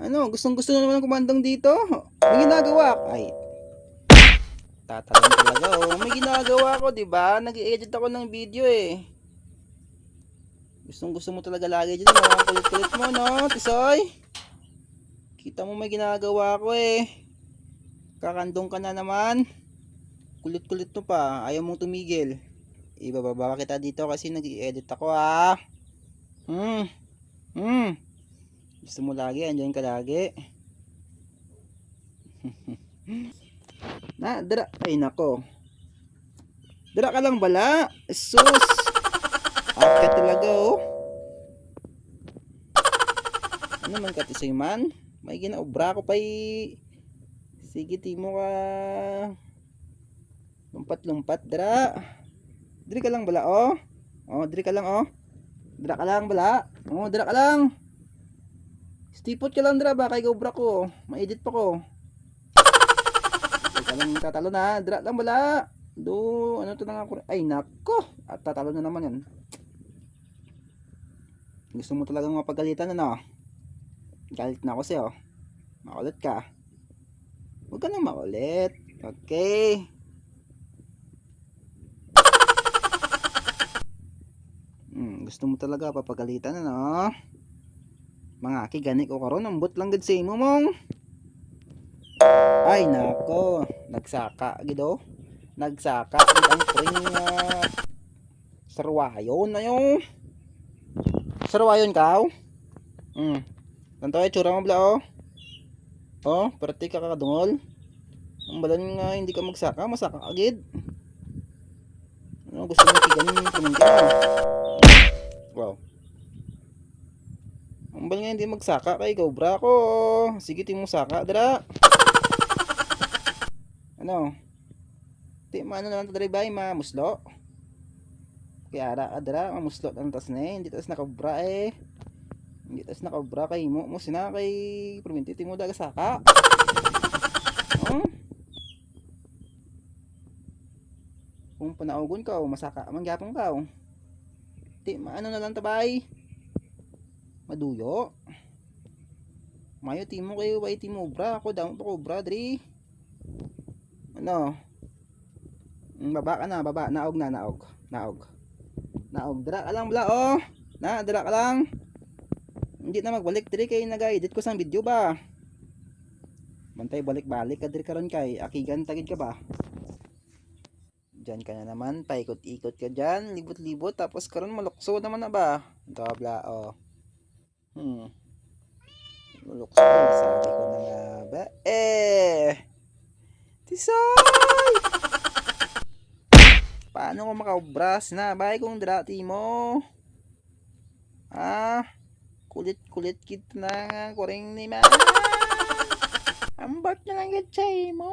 Ano, gustong gusto na naman ng kumandong dito. May ginagawa. Ay, tatalon talaga oh. May ginagawa ko, di ba? Nag-edit ako ng video eh. Gustong gusto mo talaga lagi dyan, no? Ang Kulit-kulit mo, no, Tisoy? Kita mo may ginagawa ko eh. Kakandong ka na naman. Kulit-kulit mo pa. Ayaw mong tumigil. Ibababa kita dito kasi nag-edit ako ah. Hmm. Hmm. Gusto mo lagi, andyan ka lagi. na, dara. Ay, nako. Dara ka lang bala. Sus. At ka talaga, oh. Ano man ka, tisoy man? May ginaobra ko pa Sige, timo ka. Lumpat-lumpat, dara. Diri ka lang bala, oh. Oh, diri ka lang, oh. Dira ka lang bala. Oh, dira ka lang. Stipot ka lang dira ba kay gobra ko. Ma-edit pa ko. Dira ka lang tatalo na. Dira lang bala. Do, ano to na nga Ay, nako. At tatalo na naman yan. Gusto mo talagang mapagalitan ano? Galit na ako sa'yo. Makulit ka. Huwag ka nang makulit. Okay. Hmm, gusto mo talaga papagalitan ano? Mga kigani ko karon ambot lang gid sa imo mong. Ay nako, nagsaka gido. Nagsaka gid ang pring uh, sarwayon na yung sarwayon ka. Hmm. Tanto ay tsura mo bla oh. Oh, perti ka kakadungol. Ang balan nga hindi ka magsaka, masaka agid. Ano gusto mo kiganin pamangkin Ang bal nga hindi magsaka kay Cobra ko. Sige, timo saka, dara. Ano? Ti maano to diri bay, mamuslo. Kaya ara adra, mamuslo ang tas na eh. Hindi tas na Cobra eh. Hindi tas na Cobra kay mo mo sina kay Prominti timo daga saka. Oh? Kung panaugon ka, o masaka man ka. oh. Ti, maano na lang tabay. Maduyo. Mayo timo kayo, way timo bra. Ako down to ko bra, dri. Ano? Mm, Baba ka na, baba. Naog na, naog. Naog. Naog. Dira ka lang bla, oh. Na, dira ka lang. Hindi na magbalik, diri kay nag-edit ko sang video ba. Bantay balik-balik ka diri karon kay akigan tagid ka ba. Diyan ka na naman, paikot-ikot ka dyan, libot-libot, tapos karon malukso naman na ba? Gabla, oh. Hmm. Malukso, sabi ko na nga ba? Eh! Tisoy! Paano ko makaubras na? Bay kong drati mo. Ah, kulit-kulit kita na nga, kuring ni ma. Ambot na lang gitsay mo.